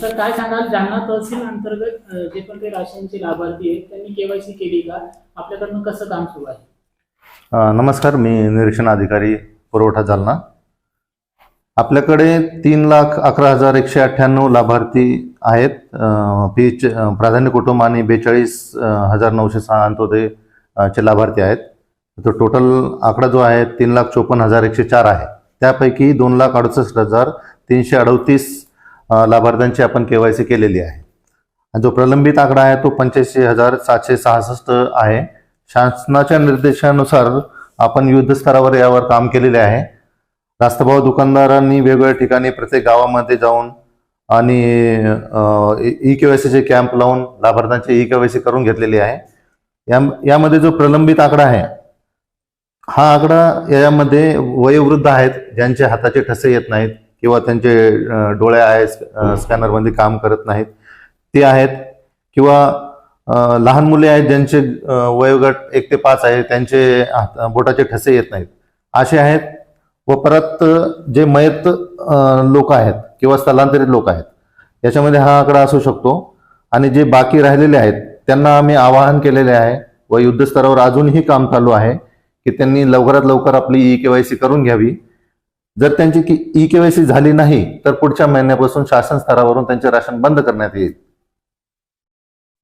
Sir काय सांगाल? जालना तहसील अंतर्गत जे पण काही राशनचे लाभार्थी आहेत त्यांनी केवायसी केली का? आपल्याकडनं कसं काम सुरू आहे? नमस्कार मी निरीक्षण अधिकारी पुरवठा जालना. आपल्याकडे तीन लाख अकरा हजार एकशे अठ्ठ्याण्णव लाभार्थी आहेत. पी च- प्राधान्य कुटुंब आणि बेचाळीस हजार नऊशे सहा अंत्योदय चे लाभार्थी आहेत. तो टोटल आकडा जो आहे तीन लाख चोपन्न हजार एकशे चार आहे. त्यापैकी दोन लाख अडुसष्ट हजार तीनशे अडतीस लाभार्थ्यांची आपण के वाय सी केलेली आहे. आणि जो प्रलंबित आकडा आहे तो पंच्याऐंशी हजार सातशे सहासष्ट आहे. शासनाच्या निर्देशानुसार आपण युद्धस्तरावर यावर काम केलेले आहे. रास्तभाव दुकानदारांनी वेगवेगळ्या ठिकाणी प्रत्येक गावामध्ये जाऊन आणि ई के कॅम्प लावून लाभार्थ्यांचे ई के करून घेतलेली आहे. या यामध्ये जो प्रलंबित आकडा आहे हा आकडा यामध्ये वयोवृद्ध आहेत ज्यांचे हाताचे ठसे येत नाहीत किंवा त्यांचे डोळे आहे स्कॅनरमध्ये काम करत नाहीत. ते आहेत किंवा लहान मुले आहेत ज्यांचे वयोगट एक ते पाच आहे त्यांचे हात- बोटाचे ठसे येत नाहीत. असे आहेत व परत जे मयत लोक आहेत किंवा स्थलांतरित लोक आहेत याच्यामध्ये हा आकडा असू शकतो. आणि जे बाकी राहिलेले आहेत त्यांना आम्ही आवाहन केलेले आहे व युद्धस्तरावर अजूनही काम चालू आहे की त्यांनी लवकरात लवकर आपली ई के वाय सी करून घ्यावी. जर त्यांची ई के वाय सी झाली नाही तर पुढच्या महिन्यापासून शासन स्तरावरून त्यांचे राशन बंद करण्यात येईल.